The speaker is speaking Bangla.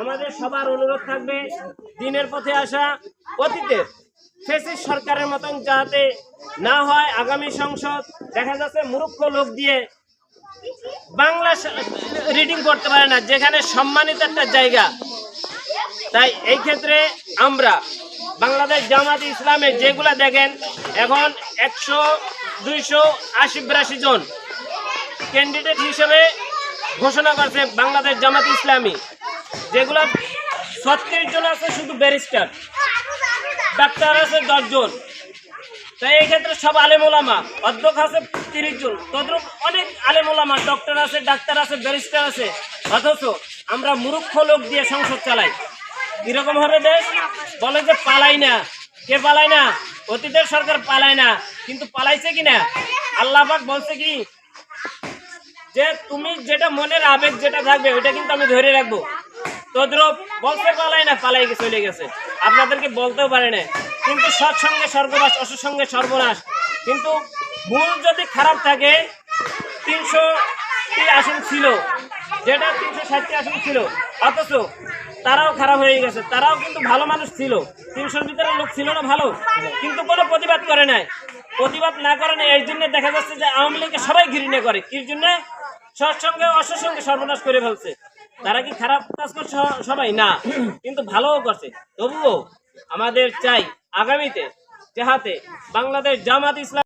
আমাদের সবার অনুরোধ থাকবে দিনের পথে আসা অতীতের ফেসিস সরকারের মতন যাতে না হয় আগামী সংসদ। দেখা যাচ্ছে মূর্খ লোক দিয়ে বাংলা রিডিং করতে পারে না, যেখানে সম্মানিত একটা জায়গা। তাই এই ক্ষেত্রে আমরা বাংলাদেশ জামাত ইসলামে যেগুলা দেখেন, এখন একশো, দুইশো আশি বিরাশি জন ক্যান্ডিডেট হিসেবে ঘোষণা করছে বাংলাদেশ জামাত ইসলামী। যেগুলা ছত্রিশ জন আছে শুধু ব্যারিস্টার, ডাক্তার আছে দশজন। তাই এই ক্ষেত্রে সব আলেমোলামা অধ্যক্ষ আছে তিরিশ জন। তদ্রুপ অনেক আলেমোলামা ডক্টর আছে, ডাক্তার আছে, ব্যারিস্টার আছে। অথচ আমরা মূর্খ লোক দিয়ে সংসদ চালাই। কীরকম হবে দেশ বলে যে পালাই না। কে পালায় না? অতীতের সরকার পালায় না। কিন্তু পালাইছে কিনা আল্লাহ পাক বলছে কি? যে তুমি যেটা মনের আবেগ যেটা থাকবে, ওইটা কিন্তু আমি ধরে রাখব। তদ্রুপ বলতে পালাই না, পালাই চলে গেছে। আপনাদেরকে বলতেও পারে না কিন্তু সৎসঙ্গে স্বর্গবাস, অসৎসঙ্গে সর্বনাশ। কিন্তু ভুল যদি খারাপ থাকে, তিনশো আসন ছিল। যেটা তিনশো ষাটটি আসন ছিল। অথচ তারাও খারাপ হয়ে গেছে। তারাও কিন্তু ভালো মানুষ ছিল। তিনশোর ভিতরে লোক ছিল না ভালো। কিন্তু কোনো প্রতিবাদ করে নাই। প্রতিবাদ না করে না এই জন্য দেখা যাচ্ছে যে আওয়ামী লীগকে সবাই ঘৃণা করে। কি জন্য? সৎসঙ্গে, অসৎসঙ্গে সর্বনাশ করে ফেলছে। তারা কি খারাপ কাজ করছে সবাই? না। কিন্তু ভালোও করছে। তবুও আমাদের চাই আগামীতে যাহাতে বাংলাদেশ জামাত ইসলাম